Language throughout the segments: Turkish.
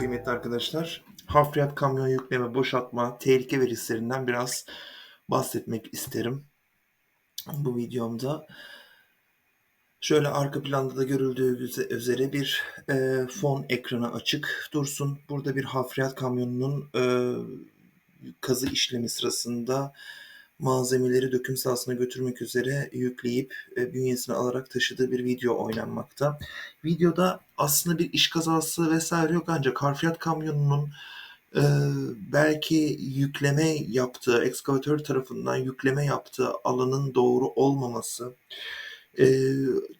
Kıymetli arkadaşlar. Hafriyat kamyon yükleme, boşaltma, tehlike ve risklerinden biraz bahsetmek isterim bu videomda. Şöyle arka planda da görüldüğü üzere bir e, fon ekranı açık dursun. Burada bir hafriyat kamyonunun e, kazı işlemi sırasında malzemeleri döküm sahasına götürmek üzere yükleyip e, bünyesine alarak taşıdığı bir video oynanmakta. Videoda aslında bir iş kazası vesaire yok ancak harfiyat kamyonunun e, belki yükleme yaptığı, ekskavatör tarafından yükleme yaptığı alanın doğru olmaması, e,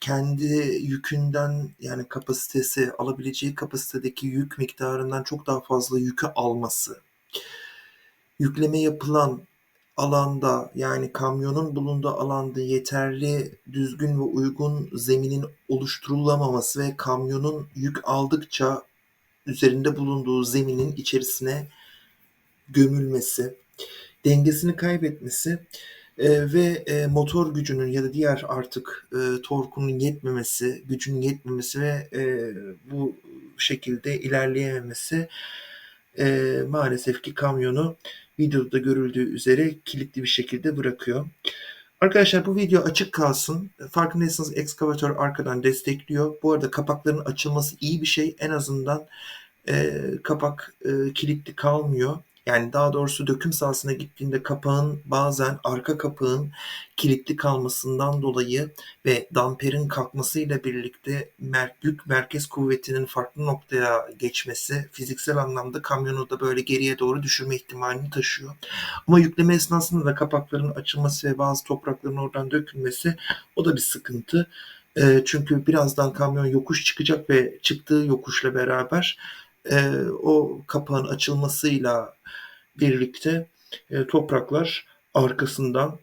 kendi yükünden yani kapasitesi, alabileceği kapasitedeki yük miktarından çok daha fazla yükü alması, yükleme yapılan alanda yani kamyonun bulunduğu alanda yeterli düzgün ve uygun zeminin oluşturulamaması ve kamyonun yük aldıkça üzerinde bulunduğu zeminin içerisine gömülmesi, dengesini kaybetmesi e, ve e, motor gücünün ya da diğer artık e, torkunun yetmemesi, gücünün yetmemesi ve e, bu şekilde ilerleyememesi e, maalesef ki kamyonu videoda görüldüğü üzere kilitli bir şekilde bırakıyor. Arkadaşlar bu video açık kalsın. Farkındaysanız ekskavatör arkadan destekliyor. Bu arada kapakların açılması iyi bir şey. En azından e, kapak e, kilitli kalmıyor. Yani daha doğrusu döküm sahasına gittiğinde kapağın bazen arka kapağın kilitli kalmasından dolayı ve damperin kalkmasıyla birlikte mer yük merkez kuvvetinin farklı noktaya geçmesi fiziksel anlamda kamyonu da böyle geriye doğru düşürme ihtimalini taşıyor. Ama yükleme esnasında da kapakların açılması ve bazı toprakların oradan dökülmesi o da bir sıkıntı. Çünkü birazdan kamyon yokuş çıkacak ve çıktığı yokuşla beraber e, o kapağın açılmasıyla birlikte e, topraklar arkasından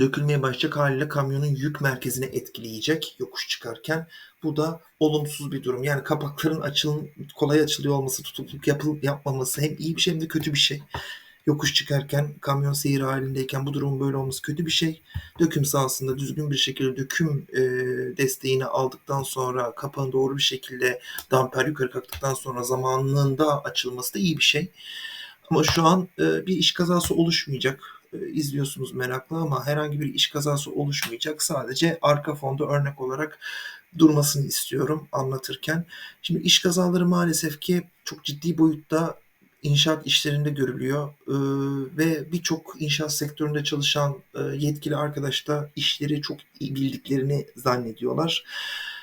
dökülmeye başlayacak haliyle kamyonun yük merkezine etkileyecek yokuş çıkarken. Bu da olumsuz bir durum. Yani kapakların açıl kolay açılıyor olması, tutukluk yapıl yapmaması hem iyi bir şey hem de kötü bir şey. Yokuş çıkarken kamyon seyir halindeyken bu durumun böyle olması kötü bir şey. Döküm sahasında düzgün bir şekilde döküm e, desteğini aldıktan sonra kapağın doğru bir şekilde damper yukarı kalktıktan sonra zamanında açılması da iyi bir şey. Ama şu an e, bir iş kazası oluşmayacak. E, izliyorsunuz merakla ama herhangi bir iş kazası oluşmayacak. Sadece arka fonda örnek olarak durmasını istiyorum anlatırken. Şimdi iş kazaları maalesef ki çok ciddi boyutta inşaat işlerinde görülüyor ee, ve birçok inşaat sektöründe çalışan e, yetkili arkadaş da işleri çok iyi bildiklerini zannediyorlar.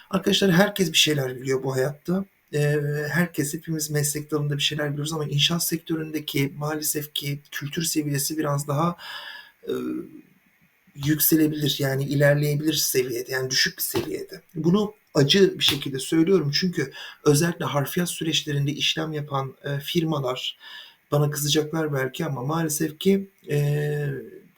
Arkadaşlar herkes bir şeyler biliyor bu hayatta e, herkes hepimiz meslek dalında bir şeyler biliyoruz ama inşaat sektöründeki maalesef ki kültür seviyesi biraz daha e, yükselebilir yani ilerleyebilir seviyede yani düşük bir seviyede. Bunu acı bir şekilde söylüyorum. Çünkü özellikle harfiyat süreçlerinde işlem yapan e, firmalar bana kızacaklar belki ama maalesef ki e,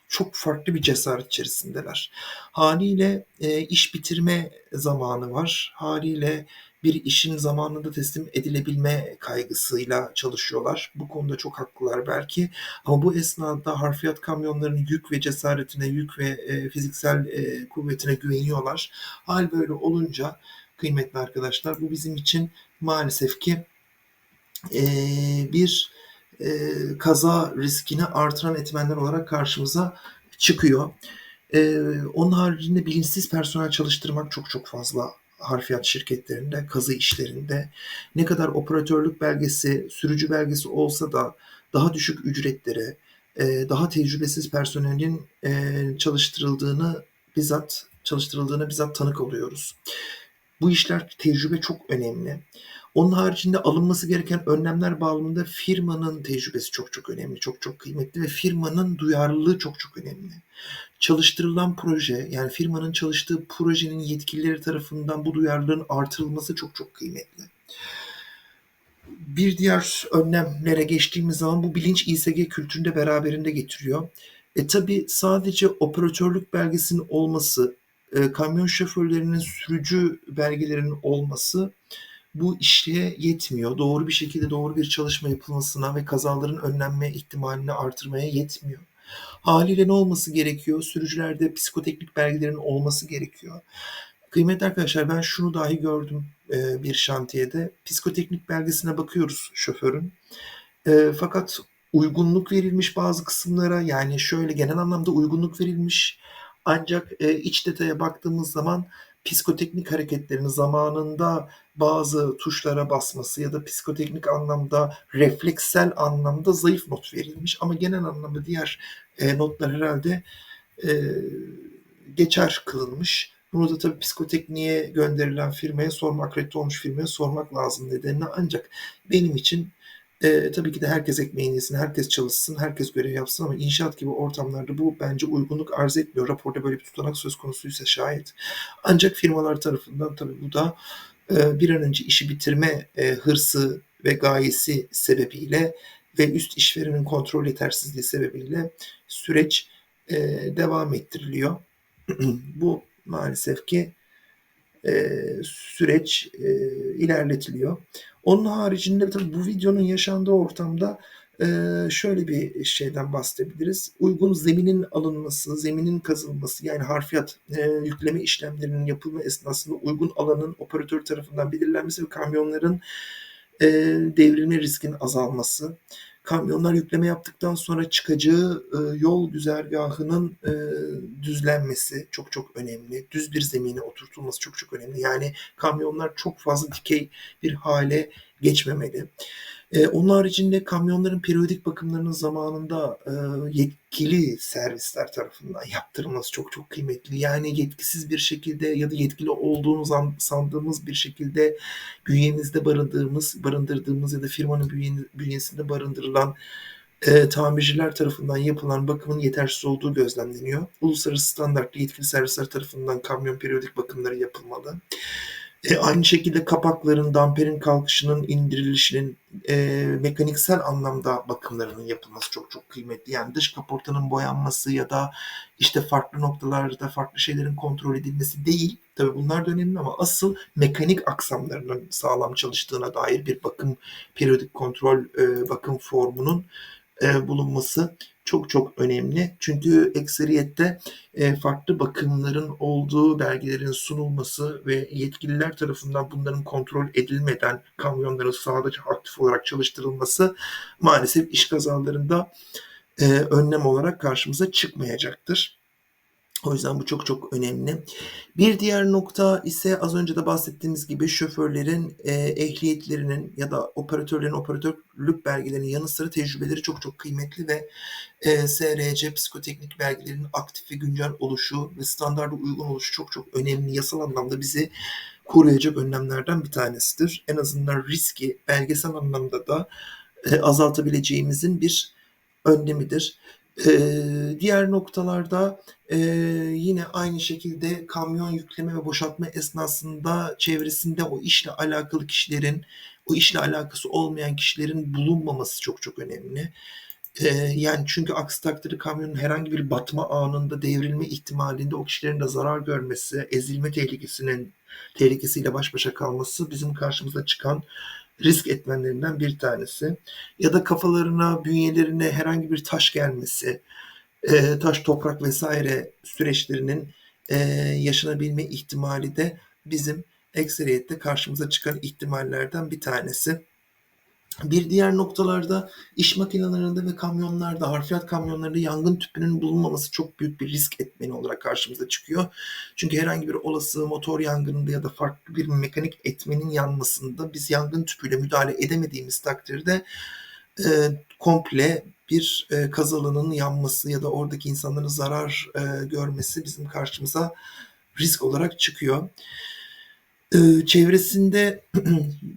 çok farklı bir cesaret içerisindeler. Haliyle e, iş bitirme zamanı var. Haliyle bir işin zamanında teslim edilebilme kaygısıyla çalışıyorlar. Bu konuda çok haklılar belki. Ama bu esnada harfiyat kamyonlarının yük ve cesaretine, yük ve e, fiziksel e, kuvvetine güveniyorlar. Hal böyle olunca kıymetli arkadaşlar bu bizim için maalesef ki e, bir e, kaza riskini artıran etmenler olarak karşımıza çıkıyor. E, onun haricinde bilinçsiz personel çalıştırmak çok çok fazla harfiyat şirketlerinde, kazı işlerinde ne kadar operatörlük belgesi, sürücü belgesi olsa da daha düşük ücretlere, e, daha tecrübesiz personelin e, çalıştırıldığını bizzat çalıştırıldığını bizzat tanık oluyoruz. Bu işler tecrübe çok önemli. Onun haricinde alınması gereken önlemler bağlamında firmanın tecrübesi çok çok önemli, çok çok kıymetli ve firmanın duyarlılığı çok çok önemli. Çalıştırılan proje, yani firmanın çalıştığı projenin yetkilileri tarafından bu duyarlılığın artırılması çok çok kıymetli. Bir diğer önlemlere geçtiğimiz zaman bu bilinç İSG kültüründe beraberinde getiriyor. E tabi sadece operatörlük belgesinin olması, e, kamyon şoförlerinin sürücü belgelerinin olması bu işe yetmiyor. Doğru bir şekilde doğru bir çalışma yapılmasına ve kazaların önlenme ihtimalini artırmaya yetmiyor. Haliyle ne olması gerekiyor? Sürücülerde psikoteknik belgelerin olması gerekiyor. Kıymetli arkadaşlar ben şunu dahi gördüm e, bir şantiyede. Psikoteknik belgesine bakıyoruz şoförün. E, fakat uygunluk verilmiş bazı kısımlara yani şöyle genel anlamda uygunluk verilmiş. Ancak e, iç detaya baktığımız zaman psikoteknik hareketlerini zamanında bazı tuşlara basması ya da psikoteknik anlamda refleksel anlamda zayıf not verilmiş ama genel anlamda diğer e, notlar herhalde e, geçer kılınmış. Bunu da tabii psikotekniğe gönderilen firmaya sormak, akredite olmuş firmaya sormak lazım nedenini. Ancak benim için e, tabii ki de herkes ekmeğini yesin, herkes çalışsın, herkes görev yapsın ama inşaat gibi ortamlarda bu bence uygunluk arz etmiyor. Raporda böyle bir tutanak söz konusuysa şayet. Ancak firmalar tarafından tabii bu da bir an önce işi bitirme e, hırsı ve gayesi sebebiyle ve üst işverenin kontrol yetersizliği sebebiyle süreç e, devam ettiriliyor. bu maalesef ki e, süreç e, ilerletiliyor. Onun haricinde tabii bu videonun yaşandığı ortamda e, şöyle bir şeyden bahsedebiliriz. Uygun zeminin alınması, zeminin kazılması yani harfiyat e, yükleme işlemlerinin yapılma esnasında uygun alanın operatör tarafından belirlenmesi ve kamyonların e, devrilme riskinin azalması, kamyonlar yükleme yaptıktan sonra çıkacağı e, yol güzergahının e, düzlenmesi çok çok önemli. Düz bir zemine oturtulması çok çok önemli. Yani kamyonlar çok fazla dikey bir hale geçmemeli. E, onun haricinde kamyonların periyodik bakımlarının zamanında e, yetkili servisler tarafından yaptırılması çok çok kıymetli. Yani yetkisiz bir şekilde ya da yetkili olduğunu sandığımız bir şekilde bünyemizde barındırdığımız, barındırdığımız ya da firmanın bünyesinde barındırılan e, tamirciler tarafından yapılan bakımın yetersiz olduğu gözlemleniyor. Uluslararası standartlı yetkili servisler tarafından kamyon periyodik bakımları yapılmalı. E, aynı şekilde kapakların, damperin kalkışının, indirilişinin e, mekaniksel anlamda bakımlarının yapılması çok çok kıymetli. Yani dış kaportanın boyanması ya da işte farklı noktalarda farklı şeylerin kontrol edilmesi değil. Tabii bunlar da önemli ama asıl mekanik aksamlarının sağlam çalıştığına dair bir bakım, periyodik kontrol e, bakım formunun e, bulunması çok çok önemli. Çünkü ekseriyette e, farklı bakımların olduğu belgelerin sunulması ve yetkililer tarafından bunların kontrol edilmeden kamyonların sahada aktif olarak çalıştırılması maalesef iş kazalarında e, önlem olarak karşımıza çıkmayacaktır. O yüzden bu çok çok önemli. Bir diğer nokta ise az önce de bahsettiğimiz gibi şoförlerin e, ehliyetlerinin ya da operatörlerin operatörlük belgelerinin yanı sıra tecrübeleri çok çok kıymetli ve e, SRC psikoteknik belgelerinin aktif ve güncel oluşu ve standarda uygun oluşu çok çok önemli. Yasal anlamda bizi koruyacak önlemlerden bir tanesidir. En azından riski belgesel anlamda da e, azaltabileceğimizin bir önlemidir. Ee, diğer noktalarda e, yine aynı şekilde kamyon yükleme ve boşaltma esnasında çevresinde o işle alakalı kişilerin, o işle alakası olmayan kişilerin bulunmaması çok çok önemli. Ee, yani çünkü aksi takdirde kamyonun herhangi bir batma anında devrilme ihtimalinde o kişilerin de zarar görmesi, ezilme tehlikesinin tehlikesiyle baş başa kalması bizim karşımıza çıkan risk etmenlerinden bir tanesi. Ya da kafalarına, bünyelerine herhangi bir taş gelmesi, e, taş, toprak vesaire süreçlerinin e, yaşanabilme ihtimali de bizim ekseriyette karşımıza çıkan ihtimallerden bir tanesi. Bir diğer noktalarda iş makinelerinde ve kamyonlarda, harfiyat kamyonlarında yangın tüpünün bulunmaması çok büyük bir risk etmeni olarak karşımıza çıkıyor. Çünkü herhangi bir olası motor yangınında ya da farklı bir mekanik etmenin yanmasında biz yangın tüpüyle müdahale edemediğimiz takdirde e, komple bir e, kaz alanının yanması ya da oradaki insanların zarar e, görmesi bizim karşımıza risk olarak çıkıyor. Eee, çevresinde,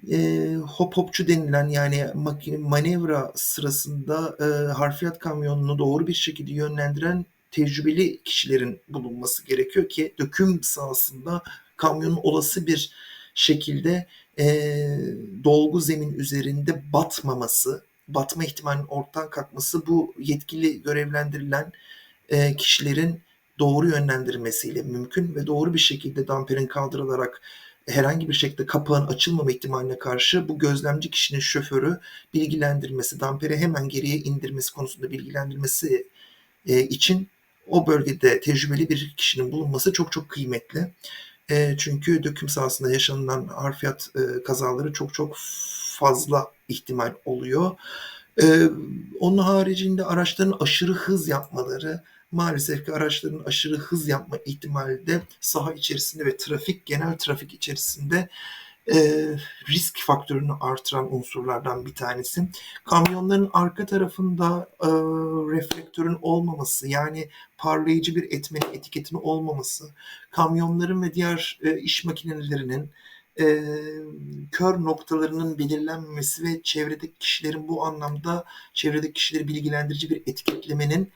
eee, hop hopçu denilen yani makine manevra sırasında, eee, harfiyat kamyonunu doğru bir şekilde yönlendiren tecrübeli kişilerin bulunması gerekiyor ki döküm sahasında kamyonun olası bir şekilde, eee, dolgu zemin üzerinde batmaması, batma ihtimalinin ortadan kalkması bu yetkili görevlendirilen, eee, kişilerin doğru yönlendirmesiyle mümkün ve doğru bir şekilde damperin kaldırılarak herhangi bir şekilde kapağın açılmama ihtimaline karşı bu gözlemci kişinin şoförü bilgilendirmesi, damperi hemen geriye indirmesi konusunda bilgilendirmesi e, için o bölgede tecrübeli bir kişinin bulunması çok çok kıymetli. Eee, çünkü döküm sahasında yaşanılan harfiyat, eee, kazaları çok çok fazla ihtimal oluyor. Eee, onun haricinde araçların aşırı hız yapmaları, maalesef ki araçların aşırı hız yapma ihtimali de saha içerisinde ve trafik, genel trafik içerisinde, eee, risk faktörünü artıran unsurlardan bir tanesi. Kamyonların arka tarafında, eee, reflektörün olmaması, yani parlayıcı bir etmenin etiketinin olmaması, kamyonların ve diğer, eee, iş makinelerinin, eee, kör noktalarının belirlenmemesi ve çevredeki kişilerin bu anlamda çevredeki kişileri bilgilendirici bir etiketlemenin,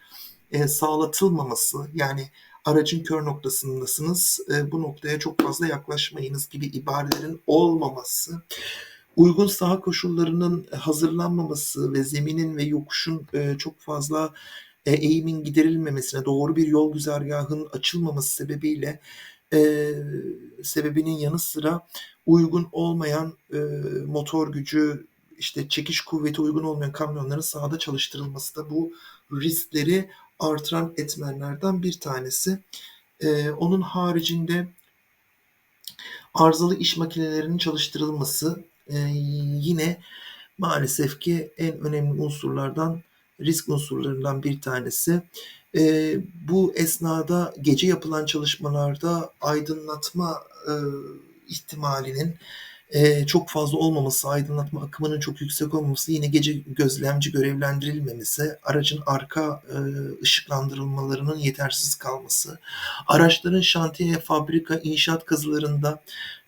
eee, sağlatılmaması, yani aracın kör noktasındasınız, eee, bu noktaya çok fazla yaklaşmayınız gibi ibarelerin olmaması, uygun saha koşullarının hazırlanmaması ve zeminin ve yokuşun, eee, çok fazla, eee, eğimin giderilmemesine, doğru bir yol güzergahının açılmaması sebebiyle, eee, sebebinin yanı sıra uygun olmayan, eee, motor gücü, işte çekiş kuvveti uygun olmayan kamyonların sahada çalıştırılması da bu riskleri artıran etmenlerden bir tanesi. Eee, onun haricinde arızalı iş makinelerinin çalıştırılması, eee, yine maalesef ki en önemli unsurlardan, risk unsurlarından bir tanesi. Eee, bu esnada gece yapılan çalışmalarda aydınlatma, eee, ihtimalinin, eee, çok fazla olmaması, aydınlatma akımının çok yüksek olmaması, yine gece gözlemci görevlendirilmemesi, aracın arka, eee, ışıklandırılmalarının yetersiz kalması, araçların şantiye, fabrika, inşaat kazılarında,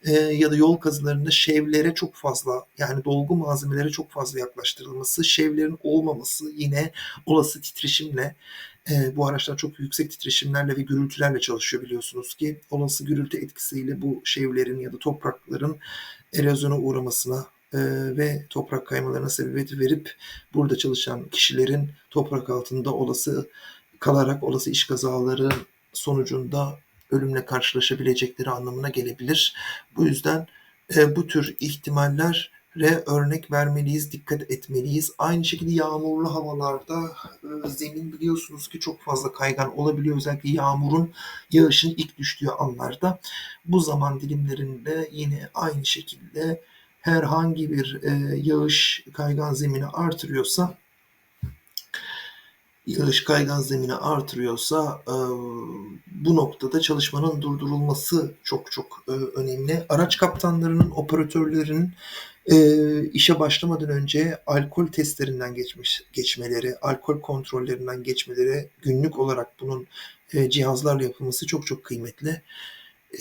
eee, ya da yol kazılarında şevlere çok fazla, yani dolgu malzemelere çok fazla yaklaştırılması, şevlerin olmaması yine olası titreşimle, eee, bu araçlar çok yüksek titreşimlerle ve gürültülerle çalışıyor biliyorsunuz ki. Olası gürültü etkisiyle bu şevlerin ya da toprakların erozyona uğramasına, eee, ve toprak kaymalarına sebebiyet verip burada çalışan kişilerin toprak altında olası kalarak olası iş kazaları sonucunda ölümle karşılaşabilecekleri anlamına gelebilir. Bu yüzden, eee, bu tür ihtimallere örnek vermeliyiz, dikkat etmeliyiz. Aynı şekilde yağmurlu havalarda, eee, zemin biliyorsunuz ki çok fazla kaygan olabiliyor. Özellikle yağmurun, yağışın ilk düştüğü anlarda. Bu zaman dilimlerinde yine aynı şekilde herhangi bir, eee, yağış kaygan zemini artırıyorsa yağış kaygan zemini artırıyorsa, eee, bu noktada çalışmanın durdurulması çok çok, önemli. Araç kaptanlarının, operatörlerin, eee, işe başlamadan önce alkol testlerinden geçmiş geçmeleri, alkol kontrollerinden geçmeleri, günlük olarak bunun, eee, cihazlarla yapılması çok çok kıymetli,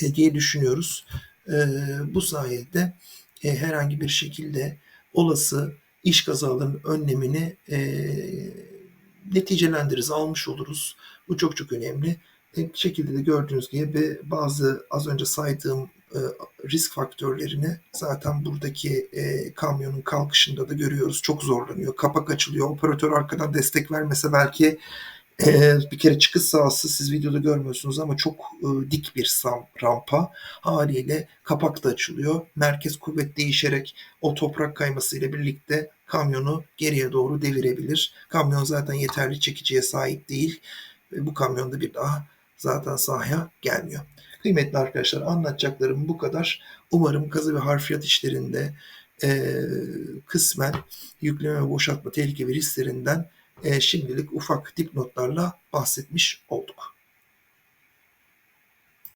eee, diye düşünüyoruz. Eee, bu sayede, eee, herhangi bir şekilde olası iş kazalarının önlemini, eee, neticelendiririz, almış oluruz. Bu çok çok önemli. E, şekilde de gördüğünüz gibi bazı az önce saydığım, risk faktörlerini zaten buradaki, eee, kamyonun kalkışında da görüyoruz. Çok zorlanıyor, kapak açılıyor. Operatör arkadan destek vermese belki, eee, bir kere çıkış sahası siz videoda görmüyorsunuz ama çok, ııı, dik bir rampa. Hâliyle kapak da açılıyor. Merkez kuvvet değişerek o toprak kaymasıyla birlikte kamyonu geriye doğru devirebilir. Kamyon zaten yeterli çekiciye sahip değil ve bu kamyon da bir daha zaten sahaya gelmiyor. Kıymetli arkadaşlar, anlatacaklarım bu kadar. Umarım kazı ve harfiyat işlerinde, eee, kısmen yükleme ve boşaltma tehlike ve risklerinden, eee, şimdilik ufak dipnotlarla bahsetmiş oldum.